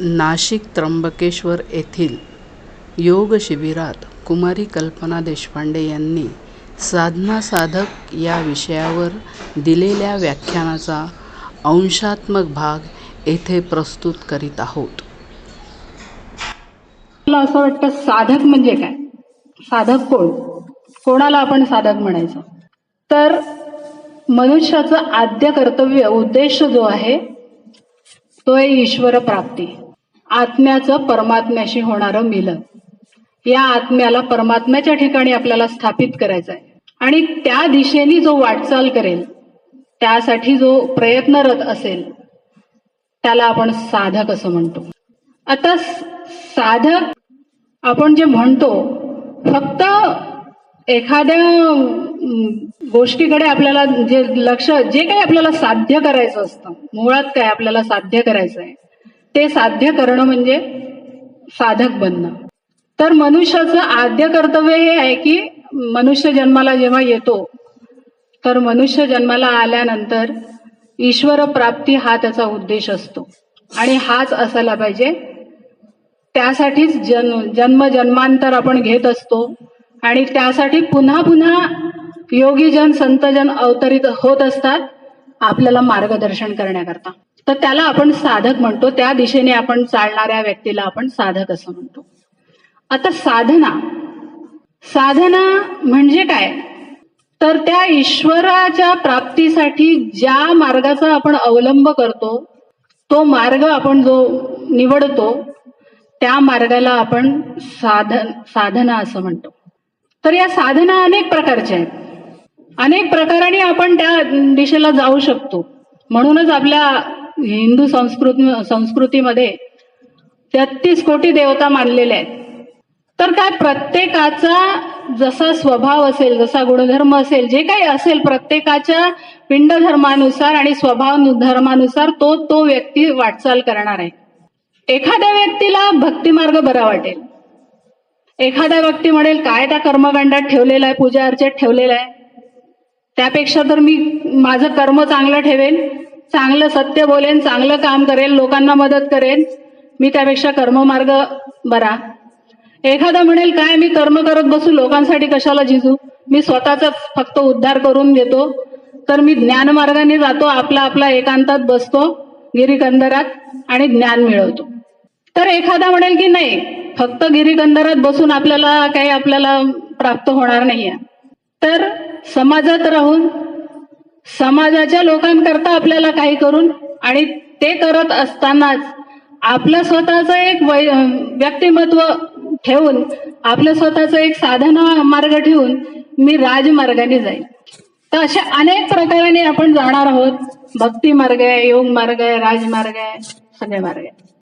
नाशिक त्र्यंबकेश्वर येथील योग शिबिरात कुमारी कल्पना देशपांडे यांनी साधना साधक या विषयावर दिलेल्या व्याख्यानाचा अंशात्मक भाग येथे प्रस्तुत करीत आहोत. मला असं वाटतं साधक म्हणजे काय? साधक कोण? कोणाला आपण साधक म्हणायचं? तर मनुष्याचं आद्य कर्तव्य उद्देश जो आहे तो आहे ईश्वर प्राप्ती. आत्म्याचं परमात्म्याशी होणारं मिलन. या आत्म्याला परमात्म्याच्या ठिकाणी आपल्याला स्थापित करायचं आहे आणि त्या दिशेने जो वाटचाल करेल त्यासाठी जो प्रयत्नरत असेल त्याला आपण साधक असं म्हणतो. आता साधक आपण जे म्हणतो फक्त एखाद्या गोष्टीकडे आपल्याला जे लक्ष जे काही आपल्याला साध्य करायचं असतं मुळात काय आपल्याला साध्य करायचं आहे ते साध्य करणं म्हणजे साधक बनणं. तर मनुष्याचं आद्य कर्तव्य हे आहे की मनुष्य जन्माला जेव्हा येतो तर मनुष्य जन्माला आल्यानंतर ईश्वर प्राप्ती हा त्याचा उद्देश असतो. आणि हाच असायला पाहिजे. त्यासाठीच जन्म जन्म जन्मांतर आपण घेत असतो. आणि त्यासाठी पुन्हा पुन्हा योगीजन संतजन अवतरित होत असतात आपल्याला मार्गदर्शन करण्याकरता. तर त्याला आपण साधक म्हणतो. त्या दिशेने आपण चालणाऱ्या व्यक्तीला आपण साधक असं म्हणतो. आता साधना. साधना म्हणजे काय? तर त्या ईश्वराच्या प्राप्तीसाठी ज्या मार्गाचा आपण अवलंब करतो तो मार्ग आपण जो निवडतो त्या मार्गाला आपण साधन साधना असं म्हणतो. तर या साधना अनेक प्रकारच्या आहेत. अनेक प्रकाराने आपण त्या दिशेला जाऊ शकतो. म्हणूनच आपल्या हिंदू संस्कृती संस्कृतीमध्ये तेहतीस कोटी देवता मानलेल्या आहेत. तर काय प्रत्येकाचा जसा स्वभाव असेल जसा गुणधर्म असेल जे काही असेल प्रत्येकाच्या पिंड धर्मानुसार आणि स्वभाव धर्मानुसार तो तो व्यक्ती वाटचाल करणार आहे. एखाद्या व्यक्तीला भक्तिमार्ग बरा वाटेल. एखादा व्यक्ती म्हणेल काय त्या कर्मकांडात ठेवलेला आहे पूजा अर्चेत ठेवलेला आहे? त्यापेक्षा तर मी माझं कर्म चांगलं ठेवेन चांगलं सत्य बोलेन चांगलं काम करेन लोकांना मदत करेन. मी त्यापेक्षा कर्ममार्ग बरा. एखादा म्हणेल काय मी कर्म करत बसू लोकांसाठी कशाला झिजू? मी स्वतःचा फक्त उद्धार करून देतो. तर मी ज्ञानमार्गाने जातो आपला आपला एकांतात बसतो गिरीकंदरात आणि ज्ञान मिळवतो. तर एखादा म्हणेल की नाही फक्त गिरीकंदरात बसून आपल्याला काही आपल्याला प्राप्त होणार नाहीये. तर समाजात राहून समाजाच्या लोकांकरता आपल्याला काही करून आणि ते करत असतानाच आपलं स्वतःचं एक वै व्यक्तिमत्व ठेवून आपलं स्वतःचं एक साधना मार्ग ठेवून मी राजमार्गाने जाईल तर अशा अनेक प्रकाराने आपण जाणार आहोत. भक्ती मार्ग आहे योग मार्ग आहे राजमार्ग आहे सगळे मार्ग आहे